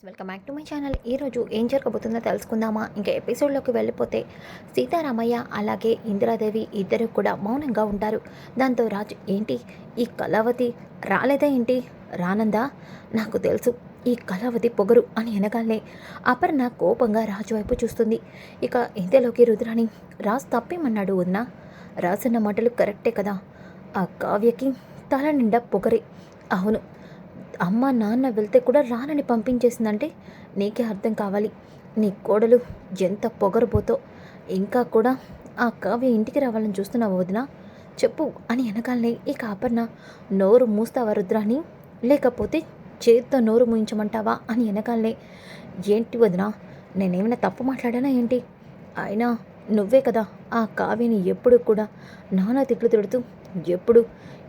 Friends welcome back to my channel. ఈరోజు ఏం జరగబోతుందో తెలుసుకుందామా? ఇంకా ఎపిసోడ్లోకి వెళ్ళిపోతే సీతారామయ్య అలాగే ఇందిరాదేవి ఇద్దరు కూడా మౌనంగా ఉంటారు. దాంతో రాజు ఏంటి? ఈ కళావతి రాలేదా ఏంటి? రానందా? నాకు తెలుసు ఈ కళావతి పొగరు అని అనగానే అపర్ణ కోపంగా రాజు వైపు చూస్తుంది. ఇక ఇంతలోకి రుద్రాణి రాజు తప్పేమన్నాడు ఉన్నా రాజన్న మాటలు కరెక్టే కదా? ఆ కావ్యకి తల నిండా పొగరే. అవును అమ్మ నాన్న వెళ్తే కూడా రానని పంపించేసిందంటే నీకే అర్థం కావాలి. నీ కోడలు ఎంత పొగరబోతో ఇంకా కూడా ఆ కావ్య ఇంటికి రావాలని చూస్తున్నావు వదిన? చెప్పు అని వెనకాలనే ఇక అపర్ణ నోరు మూస్తావా రుద్రాని లేకపోతే చేత్తో నోరు మూయించమంటావా? అని వెనకాలనే ఏంటి వదిన నేనేమైనా తప్పు మాట్లాడానా ఏంటి? అయినా నువ్వే కదా ఆ కావ్యని ఎప్పుడు కూడా నానా తిట్లు తిడుతూ ఎప్పుడు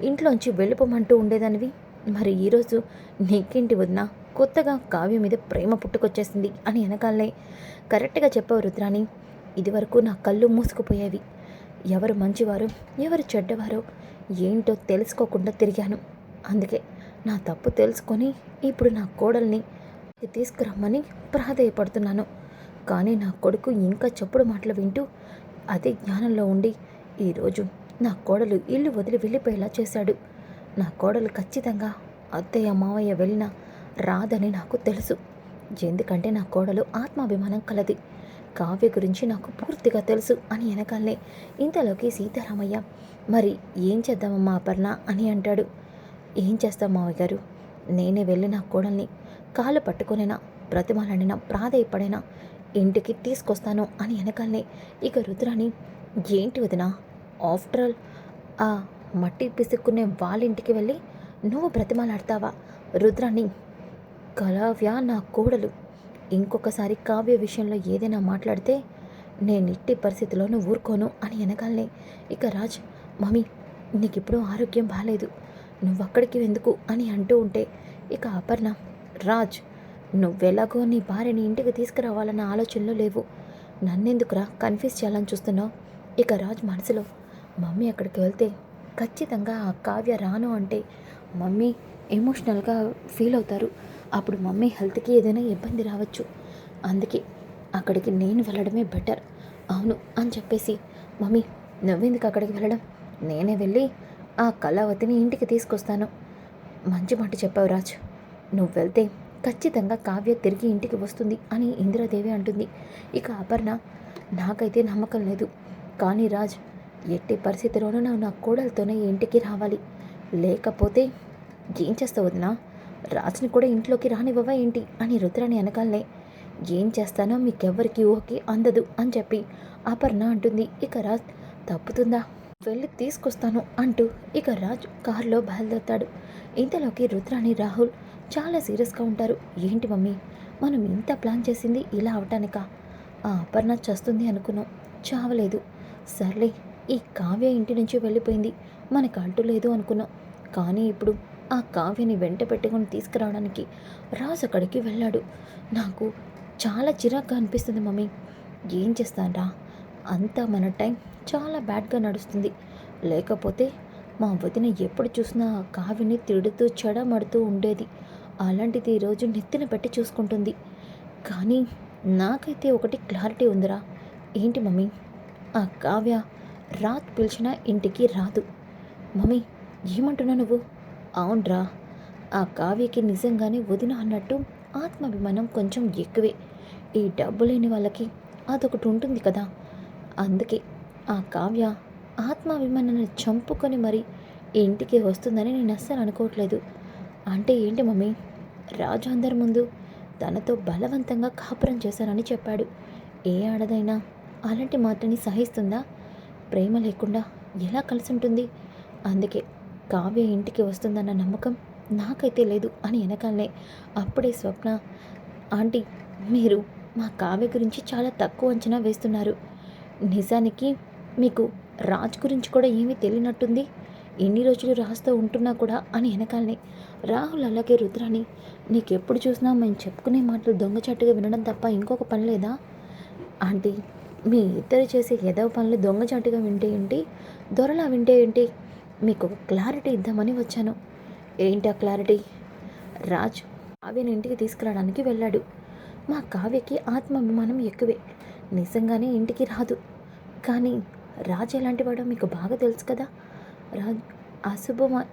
ఇంట్లోంచి వెళ్ళిపోమంటూ ఉండేదానివి. మరి ఈరోజు నీకేంటి వదినా? కొత్తగా కావ్య మీద ప్రేమ పుట్టుకొచ్చేసింది అని వెనకాలనే కరెక్ట్గా చెప్పావు రుద్రాణి. ఇదివరకు నా కళ్ళు మూసుకుపోయేవి. ఎవరు మంచివారు ఎవరు చెడ్డవారో ఏంటో తెలుసుకోకుండా తిరిగాను. అందుకే నా తప్పు తెలుసుకొని ఇప్పుడు నా కోడల్ని తీసుకురమ్మని ప్రాధేయపడుతున్నాను. కానీ నా కొడుకు ఇంకా చెప్పుడు మాటలు వింటూ అదే జ్ఞానంలో ఉండి ఈరోజు నా కోడలు ఇల్లు వదిలి వెళ్ళిపోయేలా చేశాడు. నా కోడలు ఖచ్చితంగా అత్తయ్య మావయ్య వెళ్ళినా రాదని నాకు తెలుసు. ఎందుకంటే నా కోడలు ఆత్మాభిమానం కలది. కావ్య గురించి నాకు పూర్తిగా తెలుసు అని వెనకాలనే ఇంతలోకి సీతారామయ్య మరి ఏం చేద్దామమ్మా అపర్ణ? అని అంటాడు. ఏం చేస్తాం మావయ్య గారు? నేనే వెళ్ళి నా కోడల్ని కాళ్ళు పట్టుకొనినా బ్రతిమాలనినా ప్రాధేయపడైనా ఇంటికి తీసుకొస్తాను అని వెనకాలనే ఇక రుద్రాని ఏంటి వదినా? ఆఫ్టర్ ఆల్ ఆ మట్టి పిసుక్కునే వాళ్ళింటికి వెళ్ళి నువ్వు బ్రతిమాలాడతావా? రుద్రాన్ని కళావ్య నా కోడలు. ఇంకొకసారి కావ్య విషయంలో ఏదైనా మాట్లాడితే నేను ఇట్టి పరిస్థితిలోనూ ఊరుకోను అని వెనకాలనే ఇక రాజ్ మమ్మీ నీకు ఇప్పుడు ఆరోగ్యం బాగాలేదు నువ్వు అక్కడికి ఎందుకు? అని అంటూ ఉంటే ఇక అపర్ణ రాజ్ నువ్వెలాగో నీ భార్యని ఇంటికి తీసుకురావాలన్న ఆలోచనలు లేవు. నన్నెందుకురా కన్ఫ్యూజ్ చేయాలని చూస్తున్నావు? ఇక రాజ్ మనసులో మమ్మీ అక్కడికి వెళ్తే ఖచ్చితంగా ఆ కావ్య రాను అంటే మమ్మీ ఎమోషనల్గా ఫీల్ అవుతారు. అప్పుడు మమ్మీ హెల్త్కి ఏదైనా ఇబ్బంది రావచ్చు. అందుకే అక్కడికి నేను వెళ్ళడమే బెటర్. అవును అని చెప్పేసి మమ్మీ నువ్వెందుకు అక్కడికి వెళ్ళడం? నేనే వెళ్ళి ఆ కళావతిని ఇంటికి తీసుకొస్తాను. మంచి మాట చెప్పావు రాజ్. నువ్వు వెళ్తే ఖచ్చితంగా కావ్య తిరిగి ఇంటికి వస్తుంది అని ఇందిరాదేవి అంటుంది. ఇక అపర్ణ నాకైతే నమ్మకం లేదు. కానీ రాజ్ ఎట్టి పరిస్థితిలోనూ నా నా కోడలతోనే ఇంటికి రావాలి. లేకపోతే ఏం చేస్తావు వదినా? రాజుని కూడా ఇంట్లోకి రానివ్వవా ఏంటి? అని రుద్రాని వెనకాలనే ఏం చేస్తానో మీకెవ్వరికి ఊహకి అందదు అని చెప్పి అపర్ణ అంటుంది. ఇక రాజ్ తప్పుతుందా? వెళ్ళి తీసుకొస్తాను అంటూ ఇక రాజ్ కారులో బయలుదేరుతాడు. ఇంతలోకి రుద్రాని రాహుల్ చాలా సీరియస్గా ఉంటారు. ఏంటి మమ్మీ? మనం ఇంత ప్లాన్ చేసింది ఇలా అవటానికా? ఆ అపర్ణ చస్తుంది అనుకున్నాం. చావలేదు. సర్లే ఈ కావ్య ఇంటి నుంచి వెళ్ళిపోయింది. మనకు అంటూ లేదు అనుకున్నాం. కానీ ఇప్పుడు ఆ కావ్యని వెంట పెట్టుకొని తీసుకురావడానికి రాజు అక్కడికి వెళ్ళాడు. నాకు చాలా చిరాగ్గా అనిపిస్తుంది మమ్మీ. ఏం చేస్తానరా? అంతా మన టైం చాలా బ్యాడ్గా నడుస్తుంది. లేకపోతే మా వదిన ఎప్పుడు చూసినా ఆ కావ్యని తిడుతూ చెడమడుతూ ఉండేది. అలాంటిది ఈరోజు నెత్తిన పెట్టి చూసుకుంటుంది. కానీ నాకైతే ఒకటి క్లారిటీ ఉందిరా. ఏంటి మమ్మీ? ఆ కావ్య రాత్ పిలిచినా ఇంటికి రాదు. మమ్మీ ఏమంటున్నావు నువ్వు? అవునరా ఆ కావ్యకి నిజంగానే వదిన అన్నట్టు ఆత్మాభిమానం కొంచెం ఎక్కువే. ఈ డబ్బు లేని వాళ్ళకి అదొకటి ఉంటుంది కదా. అందుకే ఆ కావ్య ఆత్మాభిమానాన్ని చంపుకొని మరి ఇంటికి వస్తుందని నేను అస్సలు అనుకోవట్లేదు. అంటే ఏంటి మమ్మీ? రాజు అందరి ముందు తనతో బలవంతంగా కాపురం చేశానని చెప్పాడు. ఏ ఆడదైనా అలాంటి మాటని సహిస్తుందా? ప్రేమ లేకుండా ఎలా కలిసి ఉంటుంది అందుకే కావ్య ఇంటికి వస్తుందన్న నమ్మకం నాకైతే లేదు అని వెనకాలనే అప్పుడే స్వప్న ఆంటీ మీరు మా కావ్య గురించి చాలా తక్కువ అంచనా వేస్తున్నారు. నిజానికి మీకు రాజ్ గురించి కూడా ఏమీ తెలియనట్టుంది. ఎన్ని రోజులు రాజుతో ఉంటున్నా కూడా అని వెనకాలనే రాహుల్ అలాగే రుద్రాని నీకెప్పుడు చూసినా మేము చెప్పుకునే మాటలు దొంగచాటుగా వినడం తప్ప ఇంకొక పని లేదా? ఆంటీ మీ ఇద్దరు చేసే ఏదో పనులు దొంగచాటుగా వింటే ఏంటి? దొరలా వింటే ఏంటి? మీకు ఒక క్లారిటీ ఇద్దామని వచ్చాను. ఏంటి ఆ క్లారిటీ రాజ్ కావ్యని ఇంటికి తీసుకురావడానికి వెళ్ళాడు. మా కావ్యకి ఆత్మాభిమానం ఎక్కువే. నిజంగానే ఇంటికి రాదు. కానీ రాజు ఎలాంటి వాడో మీకు బాగా తెలుసు కదా. రాజ్ అశుభం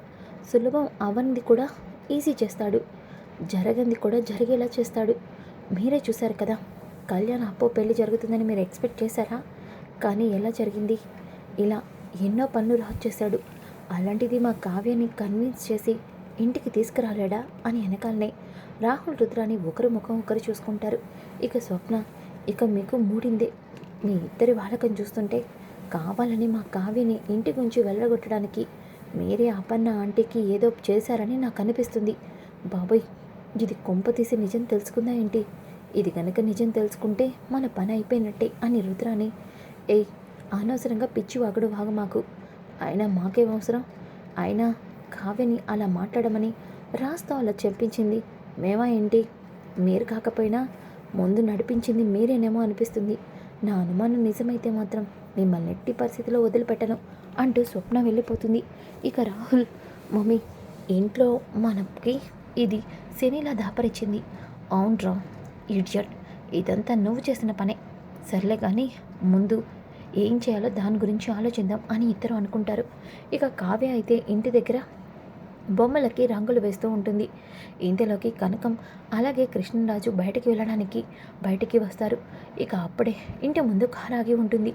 సులభం అవనిది కూడా ఈజీ చేస్తాడు. జరగంది కూడా జరిగేలా చేస్తాడు. మీరే చూశారు కదా. కళ్యాణ్ అప్పో పెళ్ళి జరుగుతుందని మీరు ఎక్స్పెక్ట్ చేశారా? కానీ ఎలా జరిగింది? ఇలా ఎన్నో పనులు రాజు చేశాడు అలాంటిది మా కావ్యాన్ని కన్విన్స్ చేసి ఇంటికి తీసుకురాలేడా అని వెనకాలనే రాహుల్ రుద్రాని ఒకరు ముఖం ఒకరు చూసుకుంటారు. ఇక స్వప్న ఇక మీకు మూడిందే. మీ ఇద్దరి వాళ్ళకం చూస్తుంటే కావాలని మా కావ్యని ఇంటి గురించి వెళ్ళగొట్టడానికి మీరే అపన్న ఆంటీకి ఏదో చేశారని నాకు అనిపిస్తుంది. బాబోయ్ ఇది కొంప తీసి నిజం తెలుసుకుందా ఏంటి? ఇది కనుక నిజం తెలుసుకుంటే మన పని అయిపోయినట్టే అని రుద్రాని ఏయ్ అనవసరంగా పిచ్చి వాగుడు వాగమాకు. అయినా మాకేం అవసరం? అయినా కావ్యని అలా మాట్లాడమని రాస్తా అలా చెప్పించింది. మేమా ఏంటి? మీరు కాకపోయినా ముందు నడిపించింది మీరేనేమో అనిపిస్తుంది. నా అనుమానం నిజమైతే మాత్రం మిమ్మల్ని ఎట్టి పరిస్థితిలో వదిలిపెట్టను అంటూ స్వప్న వెళ్ళిపోతుంది. ఇక రాహుల్ మమ్మీ ఇంట్లో మనకి ఇది శనిలా దాపరిచింది. అవునరా ఇడియట్. ఇదంతా నువ్వు చేసిన పనే. సర్లే కానీ ముందు ఏం చేయాలో దాని గురించి ఆలోచిద్దాం అని ఇద్దరు అనుకుంటారు. ఇక కావ్య అయితే ఇంటి దగ్గర బొమ్మలకి రంగులు వేస్తూ ఉంటుంది. ఇంతలోకి కనకం అలాగే కృష్ణరాజు బయటికి వెళ్ళడానికి బయటికి వస్తారు. ఇక అప్పుడే ఇంటి ముందు కారు ఆగి ఉంటుంది.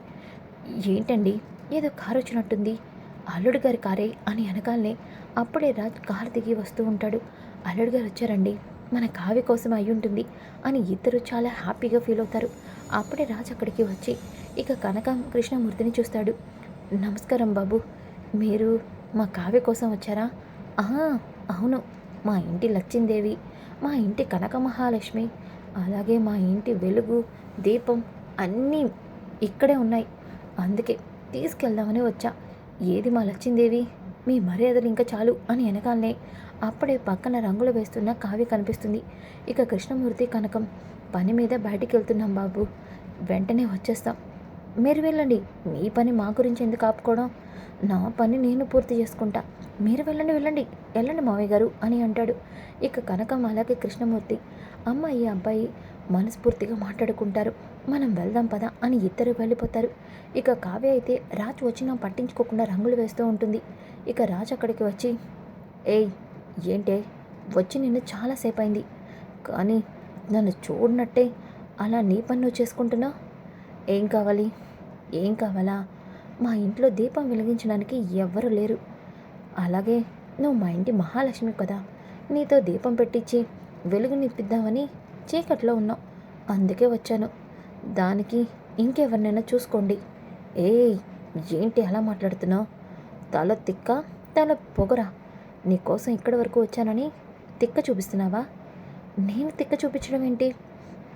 ఏంటండి? ఏదో కారు వచ్చినట్టుంది. అల్లుడు గారి కారే అని అనగానే అప్పుడే రాజ్ కారు దిగి వస్తూ ఉంటాడు. అల్లుడు గారు వచ్చారండి. మన కావ్య కోసం అయి ఉంటుంది అని ఇద్దరు చాలా హ్యాపీగా ఫీల్ అవుతారు. అప్పుడే రాజ్ అక్కడికి వచ్చి ఇక కనక కృష్ణమూర్తిని చూస్తాడు. నమస్కారం బాబు మీరు మా కావ్య కోసం వచ్చారా? ఆహా అవును మా ఇంటి లచ్చిందేవి మా ఇంటి కనక మహాలక్ష్మి అలాగే మా ఇంటి వెలుగు దీపం అన్నీ ఇక్కడే ఉన్నాయి. అందుకే తీసుకెళ్దామని వచ్చా. ఏది మా లచ్చిందేవి? మీ మర్యాదలు ఇంకా చాలు అని వెనకాలనే అప్పుడే పక్కన రంగులు వేస్తున్న కావ్య కనిపిస్తుంది. ఇక కృష్ణమూర్తి కనకం పని మీద బయటికి వెళ్తున్నాం బాబు. వెంటనే వచ్చేస్తాం. మీరు వెళ్ళండి. మీ పని మా గురించి ఎందుకు ఆపుకోవడం? నా పని నేను పూర్తి చేసుకుంటా. మీరు వెళ్ళండి వెళ్ళండి. వెళ్ళండి మావయ్య గారు అని అంటాడు. ఇక కనకం అలాగే కృష్ణమూర్తి. అమ్మాయి అబ్బాయి మనస్ఫూర్తిగా మాట్లాడుకుంటారు. మనం వెళ్దాం పదా అని ఇద్దరు వెళ్ళిపోతారు. ఇక కావ్య అయితే రాజు వచ్చినా పట్టించుకోకుండా రంగులు వేస్తూ ఉంటుంది. ఇక రాజు అక్కడికి వచ్చి ఏయ్ ఏంటే? వచ్చి నిన్ను చాలాసేపు అయింది కానీ నన్ను చూడనట్టే అలా నీ పని నువ్వు చేసుకుంటున్నా? ఏం కావాలి? ఏం కావాలా? మా ఇంట్లో దీపం వెలిగించడానికి ఎవ్వరు లేరు. అలాగే నువ్వు మా ఇంటి మహాలక్ష్మి కదా. నీతో దీపం పెట్టించి వెలుగునిప్పిద్దామని చీకట్లో ఉన్నావు. అందుకే వచ్చాను. దానికి ఇంకెవరినైనా చూసుకోండి. ఏయ్ ఏంటి అలా మాట్లాడుతున్నావు? తల తిక్క తల పొగరా. నీకోసం ఇక్కడి వరకు వచ్చానని తిక్క చూపిస్తున్నావా? నేను తిక్క చూపించడం ఏంటి?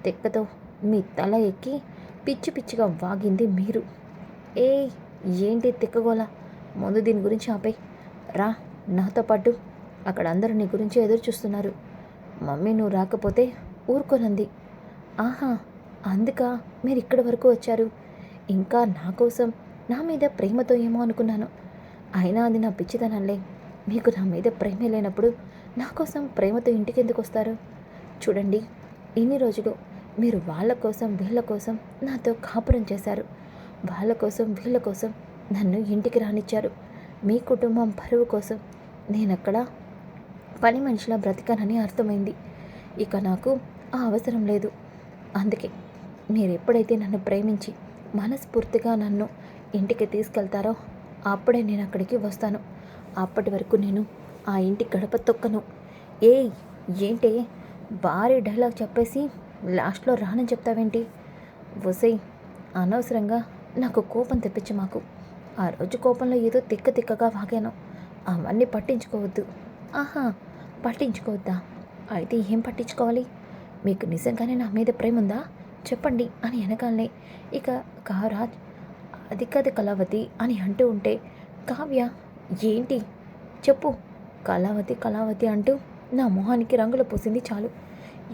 తిక్కతో మీ తల ఎక్కి పిచ్చి పిచ్చిగా వాగింది మీరు. ఏ ఏంటి తిక్కగోల ముందు దీని గురించి ఆపే రా నాతో పాటు అక్కడ అందరూ నీ గురించి ఎదురు చూస్తున్నారు. మమ్మీ నువ్వు రాకపోతే ఊరుకోనంది. ఆహా అందుక మీరు ఇక్కడి వరకు వచ్చారు. ఇంకా నా కోసం నా మీద ప్రేమతో ఏమో అనుకున్నాను. అయినా అది నా పిచ్చితనంలే. మీకు నా మీద ప్రేమే లేనప్పుడు నా కోసం ప్రేమతో ఇంటికి ఎందుకు వస్తారు? చూడండి ఇన్ని రోజులు మీరు వాళ్ళ కోసం వీళ్ళ కోసం నాతో కాపురం చేశారు. వాళ్ళ కోసం వీళ్ళ కోసం నన్ను ఇంటికి రానిచ్చారు. మీ కుటుంబం పరువు కోసం నేనక్కడ పని మనిషిలా బ్రతికానని అర్థమైంది. ఇక నాకు ఆ అవసరం లేదు. అందుకే మీరు ఎప్పుడైతే నన్ను ప్రేమించి మనస్ఫూర్తిగా నన్ను ఇంటికి తీసుకెళ్తారో అప్పుడే నేను అక్కడికి వస్తాను. అప్పటి వరకు నేను ఆ ఇంటి గడప తొక్కను. ఏయ్ ఏంటి? భారీ డైలాగ్ చెప్పేసి లాస్ట్లో రానని చెప్తావేంటి? వసై అనవసరంగా నాకు కోపం తెప్పించి మాకు. ఆ రోజు కోపంలో ఏదో తిక్క తిక్కగా వాగాను. అవన్నీ పట్టించుకోవద్దు. ఆహా పట్టించుకోవద్దా? అయితే ఏం పట్టించుకోవాలి? మీకు నిజంగానే నా మీద ప్రేమ ఉందా చెప్పండి అని వెనకాలనే ఇక కారాజ్ అది కది కళావతి అని అంటూ ఉంటే కావ్య ఏంటి? చెప్పు. కళావతి కళావతి అంటూ నా మొహానికి రంగులు పూసింది చాలు.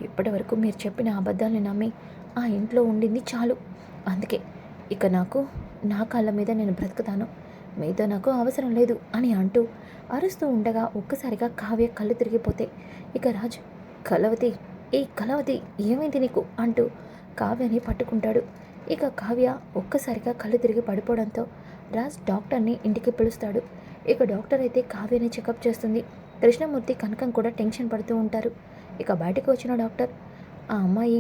ఇప్పటి వరకు మీరు చెప్పిన అబద్ధాన్ని నమ్మి ఆ ఇంట్లో ఉండింది చాలు. అందుకే ఇక నాకు నా కాళ్ళ మీద నేను బ్రతుకుతాను. మీతో నాకు అవసరం లేదు అని అంటూ అరుస్తూ ఉండగా ఒక్కసారిగా కావ్య కళ్ళు తిరిగిపోతే ఇక రాజు కలవతి ఏ కలవతి ఏమైంది నీకు? అంటూ కావ్యని పట్టుకుంటాడు. ఇక కావ్య ఒక్కసారిగా కళ్ళు తిరిగి పడిపోవడంతో రాజ్ డాక్టర్ని ఇంటికి పిలుస్తాడు. ఇక డాక్టర్ అయితే కావ్యని చెకప్ చేస్తుంది. కృష్ణమూర్తి కనకం కూడా టెన్షన్ పడుతూ ఉంటారు. ఇక బయటకు వచ్చిన డాక్టర్ ఆ అమ్మాయి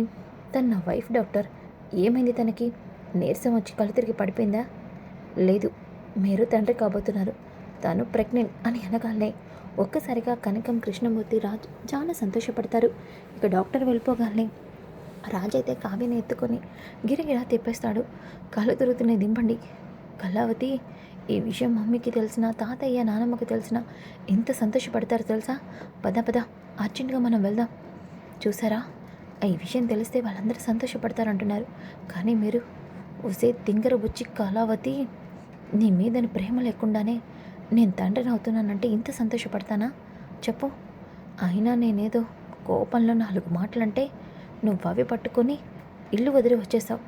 తన నా వైఫ్ డాక్టర్ ఏమైంది తనకి? నీరసం వచ్చి కళ్ళు తిరిగి పడిపోయిందా? లేదు మీరు తండ్రి కాబోతున్నారు. తను ప్రెగ్నెంట్ అని అనగానే ఒక్కసారిగా కనకం కృష్ణమూర్తి రాజ్ చాలా సంతోషపడతారు. ఇక డాక్టర్ వెళ్ళిపోగానే రాజు అయితే కావ్యని ఎత్తుకొని గిరగిరా తిప్పేస్తాడు. కళ్ళు తిరుగుతున్నాయి దింపండి. కళావతి ఈ విషయం మమ్మీకి తెలిసిన తాతయ్య నానమ్మకి తెలిసిన ఎంత సంతోషపడతారో తెలుసా? పద పద. అర్జెంటుగా మనం వెళ్దాం. చూసారా? ఈ విషయం తెలిస్తే వాళ్ళందరూ సంతోషపడతారంటున్నారు. కానీ మీరు ఒసే తింగర బుచ్చి కళావతి నీ మీదని ప్రేమ లేకుండానే నేను తండ్రిని అవుతున్నానంటే ఇంత సంతోషపడతానా? చెప్పు. అయినా నేనేదో కోపంలో నాలుగు మాటలంటే నువ్వు అవి పట్టుకొని ఇల్లు వదిలి వచ్చేసావు.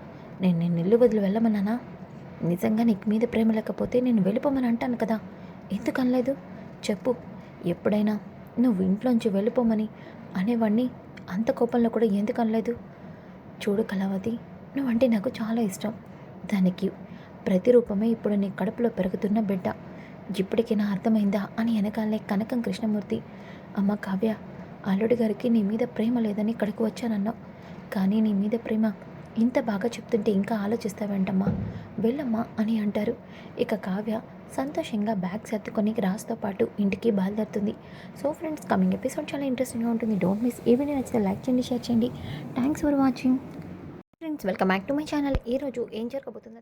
నేను నేను ఇల్లు వదిలి వెళ్ళమన్నానా? నిజంగా నీకు మీద ప్రేమ లేకపోతే నేను వెళ్ళిపోమని అంటాను కదా. ఎందుకు అనలేదు చెప్పు. ఎప్పుడైనా నువ్వు ఇంట్లోంచి వెళ్ళిపోమని అనేవాడిని అంత కోపంలో కూడా ఎందుకు అనలేదు చూడు కళావతి నువ్వంటే నాకు చాలా ఇష్టం. దానికి ప్రతిరూపమే ఇప్పుడు నీ కడుపులో పెరుగుతున్న బిడ్డ. ఇప్పటికీ నా అర్థమైందా అని వెనకాలే కనకం కృష్ణమూర్తి అమ్మ కావ్య అల్లుడి గారికి నీ మీద ప్రేమ లేదని ఇక్కడికి వచ్చానన్నావు. కానీ నీ మీద ప్రేమ ఇంత బాగా చెప్తుంటే ఇంకా ఆలోచిస్తావేంటమ్మా? వెళ్ళమ్మా అని అంటారు. ఇక కావ్య సంతోషంగా బ్యాగ్ సర్దుకొని రాస్తో పాటు ఇంటికి బయలుదేరుతుంది. సో ఫ్రెండ్స్ కమింగ్ ఎపిసోడ్ చాలా ఇంట్రెస్టింగ్గా ఉంటుంది. డోంట్ మిస్ ఈ వీడియో నచ్చితే లైక్ చేయండి షేర్ చేయండి. Thanks for watching friends welcome back to my channel ఈరోజు ఏం జరగబోతుందో